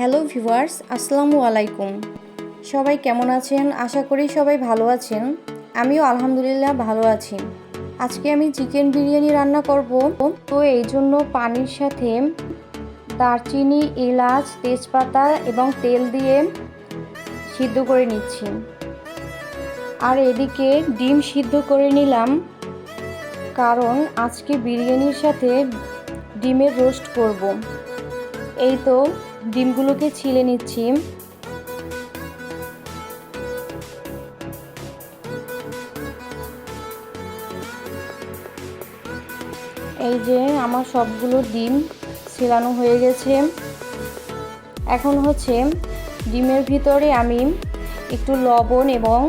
Hello viewers, আসসালামু আলাইকুম। সবাই কেমন আছেন? আশা করি সবাই ভালো আছেন। আমিও আলহামদুলিল্লাহ ভালো আছি। আজকে আমি চিকেন বিরিয়ানি রান্না করব। তো এই জন্য পানির সাথে দারচিনি, এলাচ, তেজপাতা এবং তেল দিয়ে সিদ্ধ করে নিচ্ছি। আর এদিকে ডিম সিদ্ধ করে নিলাম। কারণ আজকে বিরিয়ানির সাথে ডিমের রোস্ট করব। এই তো ডিমগুলোকে ছিলে নিচ্ছি। এই যে আমার সবগুলো ডিম ছিলানো হয়ে গেছে। এখন হচ্ছে ডিমের ভিতরে আমি একটু লবণ এবং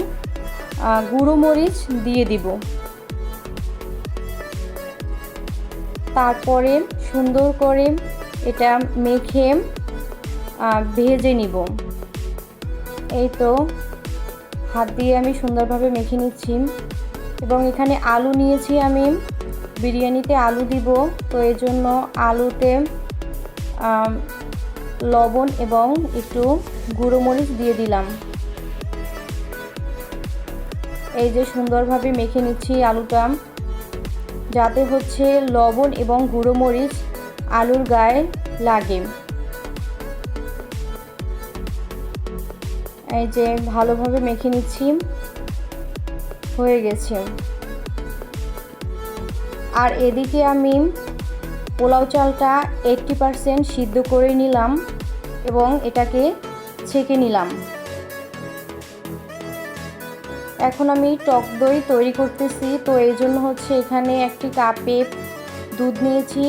গুঁড়ো মরিচ দিয়ে দিব। তারপরে সুন্দর করে এটা মেখে ভেজে নিব। এই তো হাত দিয়ে আমি সুন্দরভাবে মেখে নিচ্ছি এবং এখানে আলু নিয়েছি আমি। বিরিয়ানিতে আলু দিব, তো এই জন্য আলুতে লবণ এবং একটু গুঁড়ো মরিচ দিয়ে দিলাম। এই যে সুন্দরভাবে মেখে নিচ্ছি আলুটা, যাতে হচ্ছে লবণ এবং গুঁড়ো মরিচ আলুর গায়ে লাগে। এই যে ভালোভাবে মেখে নিচ্ছি। হয়ে গেছে। আর এদিকে আমি পোলাও চালটা এইটটি পারসেন্ট সিদ্ধ করে নিলাম এবং এটাকে ছেঁকে নিলাম। এখন আমি টক দই তৈরি করতেছি, তো এই জন্য হচ্ছে এখানে একটি কাপে দুধ নিয়েছি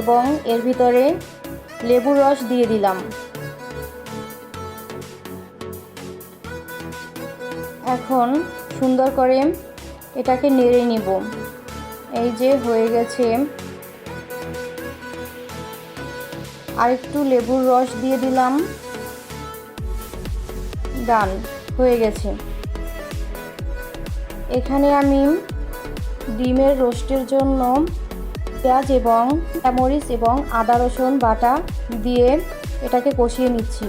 এবং এর ভিতরে লেবুর রস দিয়ে দিলাম। এখন সুন্দর করে এটাকে নেড়ে নিব। এই যে হয়ে গেছে। আর একটু লেবুর রস দিয়ে দিলাম। ডান, হয়ে গেছে। এখানে আমি ডিমের রোস্টের জন্য পেঁয়াজ এবং মরিচ এবং আদা, রসুন, বাটা দিয়ে এটাকে কষিয়ে নিচ্ছি।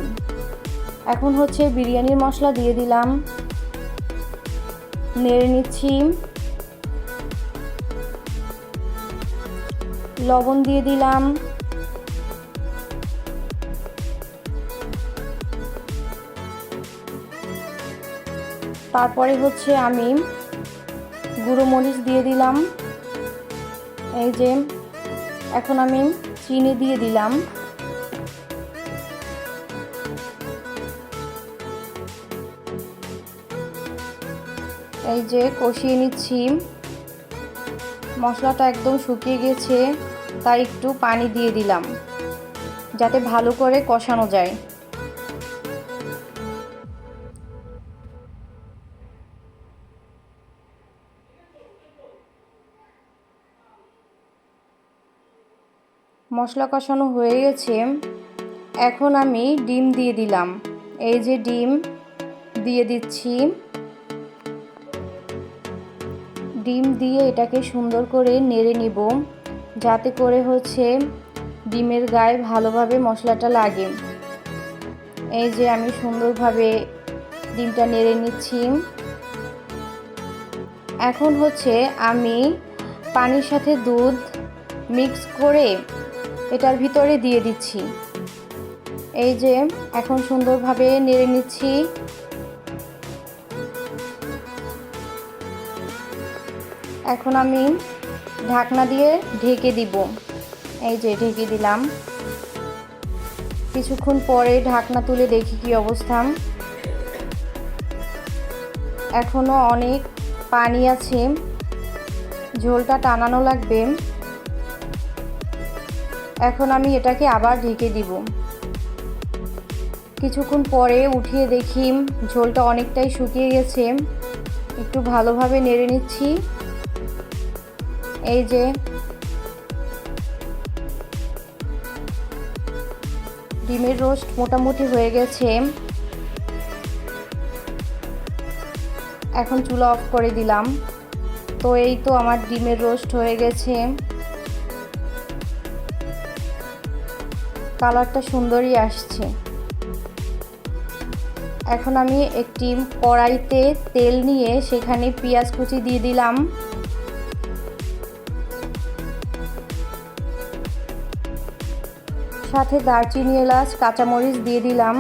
এখন হচ্ছে বিরিয়ানির মশলা দিয়ে দিলাম। নেড়ে নিচ্ছি। লবণ দিয়ে দিলাম। তারপরে হচ্ছে আমি গুঁড়ো মরিচ দিয়ে দিলাম। এই যে, এখন আমি চিনি দিয়ে দিলাম। এই যে কষিয়ে নিচ্ছি। মশলাটা একদম শুকিয়ে গেছে, তাই একটু পানি দিয়ে দিলাম, যাতে ভালো করে কষানো যায়। মশলা কষানো হয়ে গেছে। এখন আমি ডিম দিয়ে দিলাম। এই যে ডিম দিয়ে দিচ্ছি। ডিম দিয়ে এটাকে সুন্দর করে নেড়ে নিব, যাতে করে হচ্ছে ডিমের গায়ে ভালোভাবে মশলাটা লাগে। এই যে আমি সুন্দরভাবে ডিমটা নেড়ে নিচ্ছি। এখন হচ্ছে আমি পানির সাথে দুধ মিক্স করে এটার ভিতরে দিয়ে দিচ্ছি। এই যে এখন সুন্দরভাবে নেড়ে নিচ্ছি। এখন আমি ঢাকনা দিয়ে ঢেকে দিব। এই যে ঢেকে দিলাম। কিছুক্ষণ পরে ঢাকনা তুলে দেখি কি অবস্থা। এখনও অনেক পানি আছে। ঝোলটা টানানো লাগবে। এখন আমি এটাকে আবার ঢেকে দিব। কিছুক্ষণ পরে উঠিয়ে দেখি ঝোলটা অনেকটাই শুকিয়ে গেছে। একটু ভালোভাবে নেড়ে নিচ্ছি। এই যে ডিমের রোস্ট মোটামুটি হয়ে গেছে। এখন চুলা অফ করে দিলাম। তো এই তো আমার ডিমের রোস্ট হয়ে গেছে। কালারটা সুন্দরই আসছে। এখন আমি একটি কড়াইতে তেল নিয়ে সেখানে পেঁয়াজ কুচি দিয়ে দিলাম। সাথে দারচিনি এলাচ, কাঁচামরিচ দিয়ে দিলাম।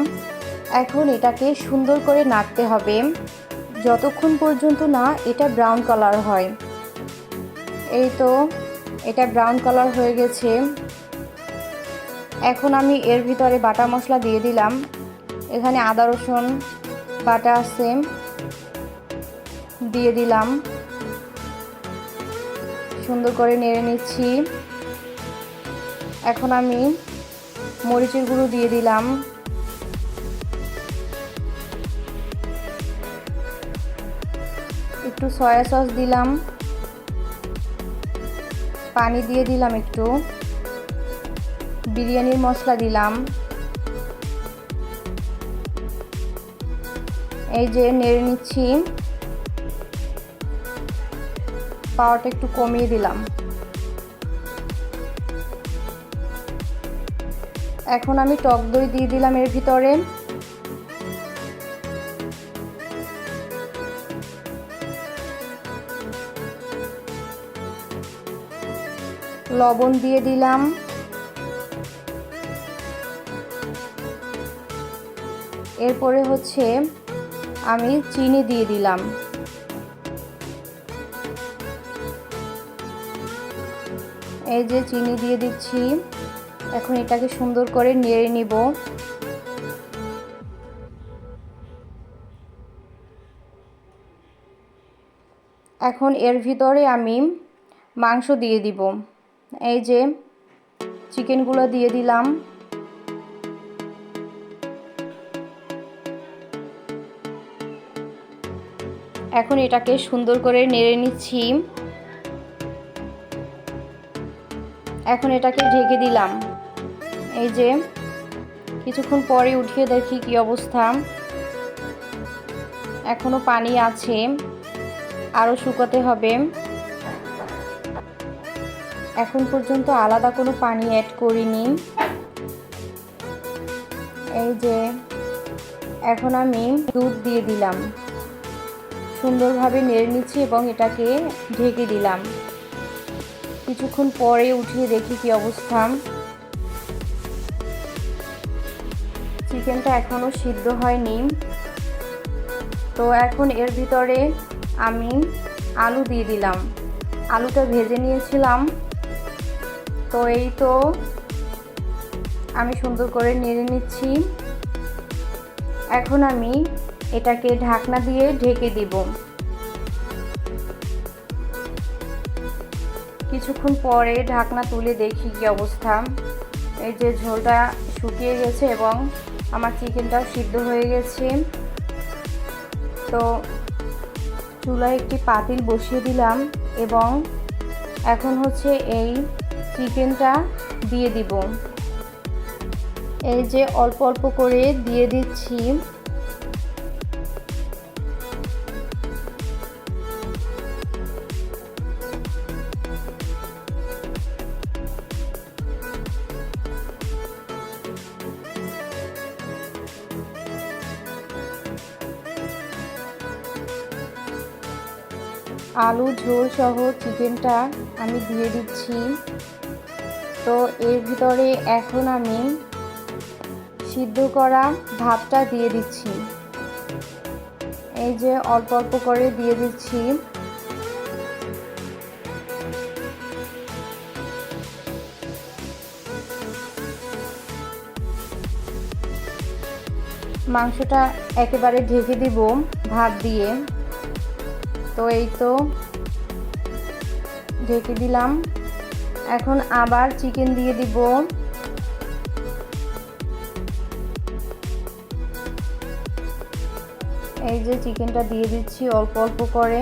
এখন এটাকে সুন্দর করে নাড়তে হবে। যতক্ষণ পর্যন্ত না এটা ব্রাউন কালার হয়। এই তো, এটা ব্রাউন কালার হয়ে গেছে। এখন আমি এর ভিতরে বাটা মশলা দিয়ে দিলাম। এখানে আদা, রসুন, বাটা আছে, দিয়ে দিলাম। সুন্দর করে নেড়ে নিচ্ছি। এখন আমি মরিচের গুঁড়ো দিয়ে দিলাম। একটু সয়া সস দিলাম। পানি দিয়ে দিলাম একটু। বিরিয়ানির মশলা দিলাম। এই যে নেড়ে নিচ্ছি। পাওয়ারটা একটু কমিয়ে দিলাম। এখন আমি টক দই দিয়ে দিলাম এর ভিতরে। লবণ দিয়ে দিলাম। এরপরে হচ্ছে আমি চিনি দিয়ে দিলাম। এই যে চিনি দিয়ে দিচ্ছি। এখন এটাকে সুন্দর করে নেড়ে নিব। এখন এর ভিতরে আমি মাংস দিয়ে দিব। এই যে চিকেনগুলো দিয়ে দিলাম। এখন এটাকে সুন্দর করে নেড়ে নিচ্ছি। এখন এটাকে ঢেকে দিলাম। এই যে, কিছুক্ষণ পরে উঠিয়ে দেখি কি অবস্থা। এখনও পানি আছে আরও শুকাতে হবে। এখন পর্যন্ত আলাদা কোনো পানি অ্যাড করিনি। এই যে, এখন আমি দুধ দিয়ে দিলাম। সুন্দরভাবে নেড়ে নিচ্ছি এবং এটাকে ঢেকে দিলাম। কিছুক্ষণ পরে উঠিয়ে দেখি কি অবস্থা। চিকেনটা এখনও সিদ্ধ হয়নি। তো এখন এর ভিতরে আমি আলু দিয়ে দিলাম। আলুটা ভেজে নিয়েছিলাম। তো এই তো আমি সুন্দর করে নেড়ে নিচ্ছি। এখন আমি এটাকে ঢাকনা দিয়ে ঢেকে দিব। কিছুক্ষণ পরে ঢাকনা তুলে দেখি কি অবস্থা। এই যে ঝোলটা শুকিয়ে গেছে এবং আমার চিকেনটাও সিদ্ধ হয়ে গেছে। তো চুলায় একটি পাতিল বসিয়ে দিলাম এবং এখন হচ্ছে এই চিকেনটা দিয়ে দিব। এই যে অল্প অল্প করে দিয়ে দিচ্ছি। আলু, ঝোল সহ চিকেনটা আমি দিয়ে দিচ্ছি। তো এর ভিতরে এখন আমি সিদ্ধ করা ভাতটা দিয়ে দিচ্ছি। এই যে অল্প অল্প করে দিয়ে দিচ্ছি। মাংসটা একেবারে ঢেকে দিব ভাত দিয়ে। তো এই তো ঢেকে দিলাম। এখন আবার চিকেন দিয়ে দিব। এই যে চিকেনটা দিয়ে দিচ্ছি অল্প অল্প করে।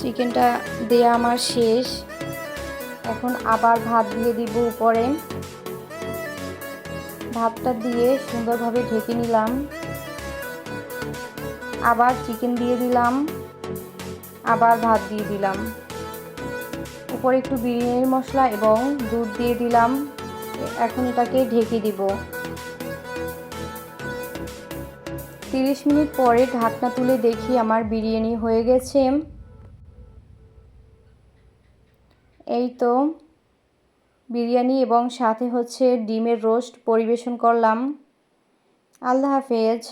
চিকেনটা দেয়া আমার শেষ। এখন আবার ভাত দিয়ে দিব উপরে। ভাতটা দিয়ে সুন্দরভাবে ঢেকে নিলাম। আবার চিকেন দিয়ে দিলাম। আবার ভাত দিয়ে দিলাম। উপরে একটু বিরিয়ানির মশলা এবং দুধ দিয়ে দিলাম। এখন এটাকে ঢেকে দিব। তিরিশ মিনিট পরে ঢাকনা তুলে দেখি আমার বিরিয়ানি হয়ে গেছে। এই তো বিরিয়ানি এবং সাথে হচ্ছে ডিমের রোস্ট পরিবেশন করলাম। আল্লাহ হাফেজ।